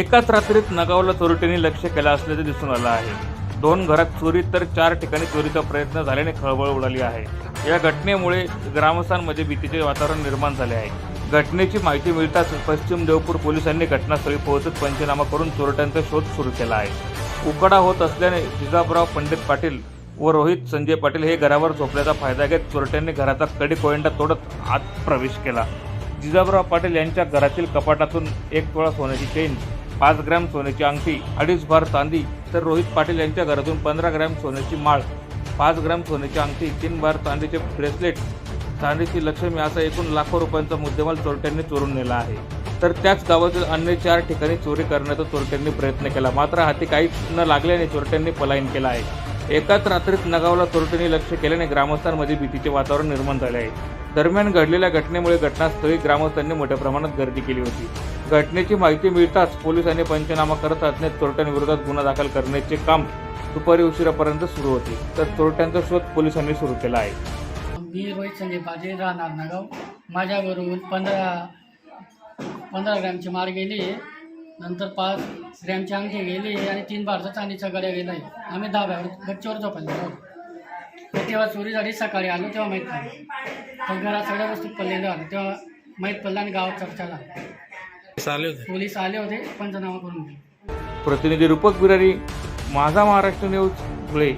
एकाच रात्रीत नगावला चोरट्यांनी लक्ष केलं असल्याचं दिसून आलं आहे. दोन घरात चोरी तर चार ठिकाणी चोरीचा प्रयत्न झाल्याने खळबळ उडाली आहे. या घटनेमुळे ग्रामस्थांमध्ये भीतीचे वातावरण निर्माण झाले आहे. घटनेची माहिती मिळताच पश्चिम देवपूर पोलिसांनी घटनास्थळी पोहोचत पंचनामा करून चोरट्यांचा शोध सुरू केला आहे. उकडा होत असल्याने जिजाबराव पंडित पाटील व रोहित संजय पाटील हे घरावर झोपल्याचा फायदा घेत चोरट्यांनी घराचा कडी कोयंडा तोडत आत प्रवेश केला. जिजाबराव पाटील यांच्या घरातील कपाटातून एक तोळा सोन्याची चेन पाच ग्रॅम सोन्याची अंगठी अडीच भार चांदी तर रोहित पाटील यांच्या घरातून पंधरा ग्रॅम सोन्याची माळ पाच ग्रॅम सोन्याची अंगठी तीन भर चांदीचे ब्रेसलेट. चांदीची लक्ष्मी असा एकूण लाखो रुपयांचा मुद्देमाल चोरट्यांनी चोरून नेला आहे. तर त्याच गावातील अन्य चार ठिकाणी चोरी करण्याचा चोरट्यांनी प्रयत्न केला. मात्र हाती काहीच न लागल्याने चोरट्यांनी पलायन केला आहे. एकाच रात्रीत नगावला चोरट्यांनी लक्ष केल्याने ग्रामस्थांमध्ये भीतीचे वातावरण निर्माण झाले आहे. दरम्यान घडलेल्या घटनेमुळे घटनास्थळी ग्रामस्थांनी मोठ्या प्रमाणात गर्दी केली होती. घटनेची माहिती मिळताच पोलिसांनी पंचनामा करत अज्ञात चोरट्यांविरोधात गुन्हा दाखल करण्याचे काम दुपारी उशिरापर्यंत सुरू होते. तर चोरट्यांचा शोध पोलिसांनी सुरू केला आहे. मी रोहित संजय पाटील राहणार नागाव माझ्याबरोबर पंधरा पंधरा ग्रॅमची मार गेली. नंतर पाच ग्रॅमची अंगठी गेली आणि तीन बारचा चांदीच्या गड्या गेला आम्ही दहा बाहेर गच्चीवर झोपायला तेव्हा चोरी झाली. सकाळी आलो तेव्हा माहीत पडलं. तर घरात सगळ्या वस्तू पडलेल्या होत्या. तेव्हा माहीत पडलं आणि गावात चर्चाला पोलीस आले होते पंचनामा करून प्रतिनिधी रूपक बिरारी माझा महाराष्ट्र न्यूज धुळे.